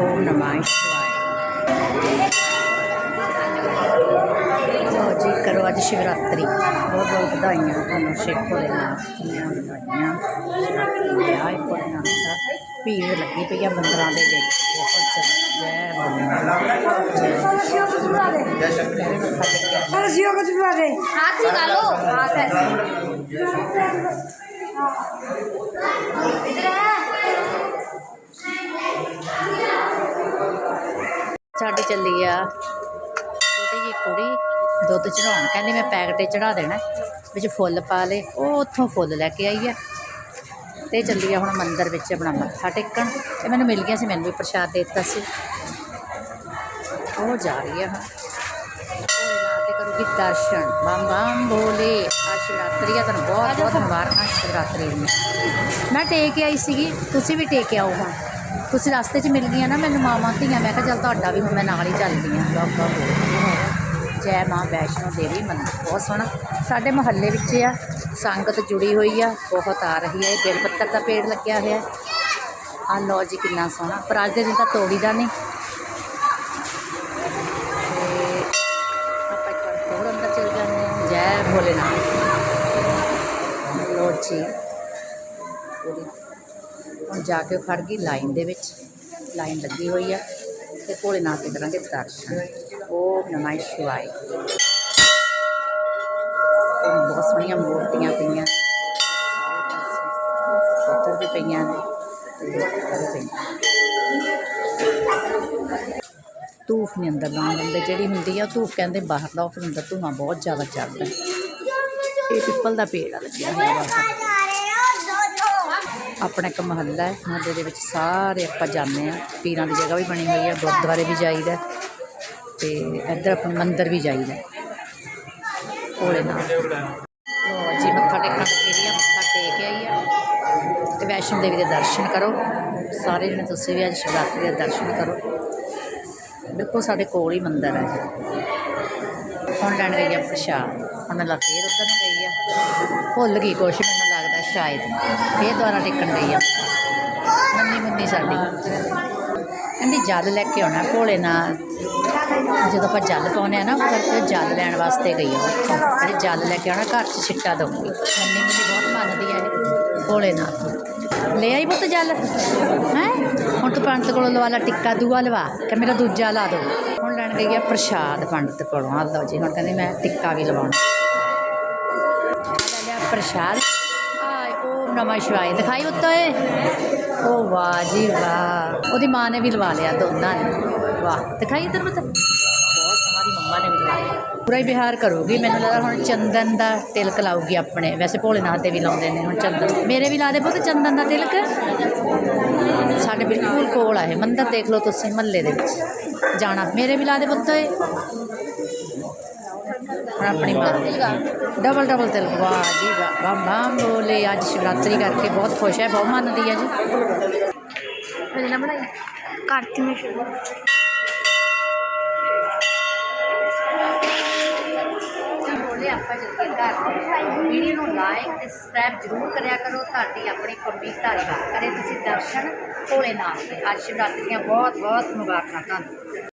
ਓਮ ਨਮः ਸ਼ਿਵਾਏ ਲਓ ਜੀ ਕਰੋ ਅੱਜ ਸ਼ਿਵਰਾਤਰੀ ਬਹੁਤ ਬਹੁਤ ਵਧਾਈਆਂ ਤੁਹਾਨੂੰ ਸ਼ਿਵ ਭੋਲੇਨਾਥ ਦੀਆਂ ਵਧਾਈਆਂ ਸ਼ਿਵਰਾਤਰੀ ਦੇ ਆਏ ਭੋਲੇਨਾਥ ਦਾ ਭੀੜ ਲੱਗੀ ਪਈ ਆ ਮੰਦਰਾਂ ਦੇ ਵਿੱਚ ਬਹੁਤ ਜ਼ਿਆਦਾ ਜੈ ਭੋਲੇਨਾਥ ਜੈ ਮੇਰੇ ਮੱਥਾ ਟੇਕਿਆ रसियों को चुपा दे हाथ निकालो ਚੱਲੀ ਆ। ਛੋਟੀ ਜਿਹੀ ਕੁੜੀ ਦੁੱਧ ਚੜਾਉਣ ਕਹਿੰਦੀ ਮੈਂ ਪੈਕਟ ਤੇ ਚੜਾ ਦੇਣਾ ਵਿੱਚ ਫੁੱਲ ਪਾ ਲੇ ਉਹ ਉੱਥੋਂ ਫੁੱਲ ਲੈ ਕੇ ਆਈ ਆ। ਤੇ ਚੱਲੀ ਆ ਹੁਣ ਮੰਦਿਰ ਵਿੱਚ ਆਪਣਾ ਮੱਥਾ ਟੇਕਣ। ਤੇ ਮੈਨੂੰ ਮਿਲ ਗਿਆ ਸੀ ਮੈਨੂੰ ਵੀ ਪ੍ਰਸ਼ਾਦ ਦੇ ਦਿੱਤਾ ਸੀ। ਉਹ ਜਾ ਰਹੀ ਆ ਭੋਲੇਨਾਥ ਦੇ ਕਰੂਗੀ ਦਰਸ਼ਨ। ਬੰਮ ਬੰਮ ਭੋਲੇ ਸ਼ਿਵਰਾਤਰੀ ਆ ਤੁਹਾਨੂੰ ਬਹੁਤ ਬਹੁਤ ਮੁਬਾਰਕਾਂ ਸ਼ਿਵਰਾਤਰੀ ਦੀਆਂ। ਮੈਂ ਟੇਕ ਆਈ ਸੀਗੀ ਤੁਸੀਂ ਵੀ ਟੇਕ ਆਓ ਹੁਣ। ਤੁਸੀਂ ਰਸਤੇ 'ਚ ਮਿਲ ਗਈਆਂ ਨਾ ਮੈਨੂੰ ਮਾਵਾਂ ਧੀਆਂ, ਮੈਂ ਕਿਹਾ ਚੱਲ ਤੁਹਾਡਾ ਵੀ ਹੁਣ ਮੈਂ ਨਾਲ ਹੀ ਚੱਲਦੀ ਹਾਂ। ਬਾਬਾ ਜੈ ਮਾਂ ਵੈਸ਼ਨੋ ਦੇਵੀ ਮੰਦਿਰ ਬਹੁਤ ਸੋਹਣਾ। ਸਾਡੇ ਮੁਹੱਲੇ ਵਿੱਚ ਆ, ਸੰਗਤ ਜੁੜੀ ਹੋਈ ਆ, ਬਹੁਤ ਆ ਰਹੀ ਹੈ, ਇਹ ਬੇਲ ਪੱਤਰ ਦਾ ਪੇੜ ਲੱਗਿਆ ਹੋਇਆ। ਆ ਲੋ ਜੀ ਕਿੰਨਾ ਸੋਹਣਾ, ਪਰ ਅੱਜ ਦੇ ਦਿਨ ਤਾਂ ਤੋੜੀ ਦਾ ਨਹੀਂ। ਆਪਾਂ ਇੱਕ ਵਾਰ ਹੋਰ ਅੰਦਰ ਚਲ ਜਾਂਦੇ ਹਾਂ। ਜੈ ਭੋਲੇਨਾਥ। ਲੋ ਜੀ। ਹੁਣ ਜਾ ਕੇ ਉਹ ਖੜ ਗਈ ਲਾਈਨ ਦੇ ਵਿੱਚ। ਲਾਈਨ ਲੱਗੀ ਹੋਈ ਆ ਤੇ ਭੋਲੇਨਾਥ ਦੇ ਕਰਾਂਗੇ ਦਰਸ਼ਨ। ਓਮ ਨਮः ਸ਼ਿਵਾਏ ਬਹੁਤ ਸੋਹਣੀਆਂ ਮੂਰਤੀਆਂ ਪਈਆਂ। ਪੱਥਰ ਵੀ ਪਈਆਂ ਨੇ ਪਈਆਂ। ਧੂਫ ਨਹੀਂ ਅੰਦਰ ਲਾਉਣ ਦਿੰਦੇ। ਜਿਹੜੀ ਹੁੰਦੀ ਆ ਉਹ ਧੂਫ ਕਹਿੰਦੇ ਬਾਹਰ ਉਹ ਫਿਰ ਅੰਦਰ ਧੂਆਂ ਬਹੁਤ ਜ਼ਿਆਦਾ ਚੜਦਾ ਇਹ ਪਿੱਪਲ ਦਾ ਪੇੜ ਆ ਲੱਗਿਆ ਹੋਇਆ। ਆਪਣਾ ਇੱਕ ਮਹੱਲਾ ਹੈ, ਮਹੱਲੇ ਦੇ ਵਿੱਚ ਸਾਰੇ ਆਪਾਂ ਜਾਂਦੇ ਆ ਪੀਰਾਂ ਦੀ ਜਗ੍ਹਾ ਵੀ ਬਣੀ ਹੋਈ ਹੈ, ਗੁਰਦੁਆਰੇ ਵੀ ਜਾਈਦਾ ਤੇ ਇੱਧਰ ਆਪਣਾ ਮੰਦਿਰ ਵੀ ਜਾਈਦਾ ਭੋਲੇਨਾਥ ਲੋ ਜੀ, ਮੱਥਾ ਟੇਕਣ ਲੱਗੀ ਆ, ਮੱਥਾ ਟੇਕ ਆਈ ਆ। ਤੇ ਵੈਸ਼ਨੋ ਦੇਵੀ ਦੇ ਦਰਸ਼ਨ ਕਰੋ। ਸਾਰੇ ਜਣੇ ਤੁਸੀਂ ਵੀ ਅੱਜ ਸ਼ਿਵਰਾਤਰੀ ਦੇ ਦਰਸ਼ਨ ਕਰੋ। ਦੇਖੋ ਸਾਡੇ ਕੋਲ ਹੀ ਮੰਦਿਰ ਹੈ। ਹੁਣ ਲੈਣ ਗਈ ਆ ਪ੍ਰਸ਼ਾਦ। ਹੁਣ ਮੈਂ ਲਾ ਫੇਰ ਉੱਧਰ ਨੂੰ ਗਈ ਆ। ਭੁੱਲ ਗਈ ਕੁਛ, ਮੈਨੂੰ ਲੱਗਦਾ ਸ਼ਾਇਦ। ਫੇਰ ਦੁਬਾਰਾ ਟੇਕਣ ਗਈ ਆ। ਮੰਨੀ ਮੁੰਨੀ ਸਾਡੀ। ਕਹਿੰਦੀ, ਜਲ ਲੈ ਕੇ ਆਉਣਾ ਭੋਲੇ ਨਾਲ। ਜਦੋਂ ਆਪਾਂ ਜਲ ਪਾਉਂਦੇ ਆ ਨਾ ਉੱਪਰ ਜਲ ਲੈਣ ਵਾਸਤੇ ਗਈ ਆ ਕਹਿੰਦੀ, ਜਲ ਲੈ ਕੇ ਆਉਣਾ, ਘਰ 'ਚ ਛਿੱਟਾ ਦਊਂਗੀ। ਮੰਨੀ ਮੁੰਨੀ ਬਹੁਤ ਮੰਨਦੀ ਆ ਇਹ ਭੋਲੇ ਨਾਲ। ਲੈ ਆਈ ਪੁੱਤ ਜਲ। ਹੈ? ਹੁਣ ਤੂੰ ਪੰਡਤ ਕੋਲੋਂ ਲਵਾ ਲਾ ਟਿੱਕਾ, ਦੂਆ ਲਵਾ ਕਿ ਮੇਰਾ ਦੂਜਾ ਲਾ ਦੋ। ਹੁਣ ਲੈਣ ਗਈ ਆ ਪ੍ਰਸ਼ਾਦ ਪੰਡਤ ਕੋਲੋਂ। ਆ ਲਓ ਜੀ, ਹੁਣ ਕਹਿੰਦੀ ਮੈਂ ਟਿੱਕਾ ਵੀ ਲਵਾਉਣਾ। ਲੈ ਲਿਆ ਪ੍ਰਸ਼ਾਦ। ਓਮ ਨਮः ਸ਼ਿਵਾਏ ਦਿਖਾਈ ਉੱਤੇ ਓ ਵਾਹ ਜੀ ਵਾਹ। ਉਹਦੀ ਮਾਂ ਨੇ ਵੀ ਲਵਾ ਲਿਆ ਦੋਨਾਂ ਨੇ। ਵਾਹ, ਦਿਖਾਈ ਇੱਧਰ ਪੁੱਤ। ਪੂਰਾ ਹੀ ਵਿਹਾਰ ਕਰੂਗੀ, ਮੈਨੂੰ ਲੱਗਦਾ ਹੁਣ ਚੰਦਨ ਦਾ ਤਿਲਕ ਲਾਊਗੀ ਆਪਣੇ। ਵੈਸੇ ਭੋਲੇਨਾਥ ਦੇ ਵੀ ਲਾਉਂਦੇ ਨੇ ਹੁਣ ਚੰਦਨ। ਮੇਰੇ ਵੀ ਲਾ ਦੇ ਪੁੱਤ ਚੰਦਨ ਦਾ ਤਿਲਕ। साढ़े बिल्कुल कोल है मंदिर देख लो तुम महल जाना मेरे भी ला दे पुत अपनी डबल डबल तिल वाह जी वाह बम बोले अज शिवरात्रि करके बहुत खुश है बहुत मन दी है जी लाइक सबसक्राइब ज़रूर करो धरती अपनी कुंडी धारी करे दर्शन ਭੋਲੇ ਨਾਥ ਦੇ। ਅੱਜ ਸ਼ਿਵਰਾਤਰੀ ਦੀਆਂ ਬਹੁਤ ਬਹੁਤ ਮੁਬਾਰਕਾਂ ਤੁਹਾਨੂੰ।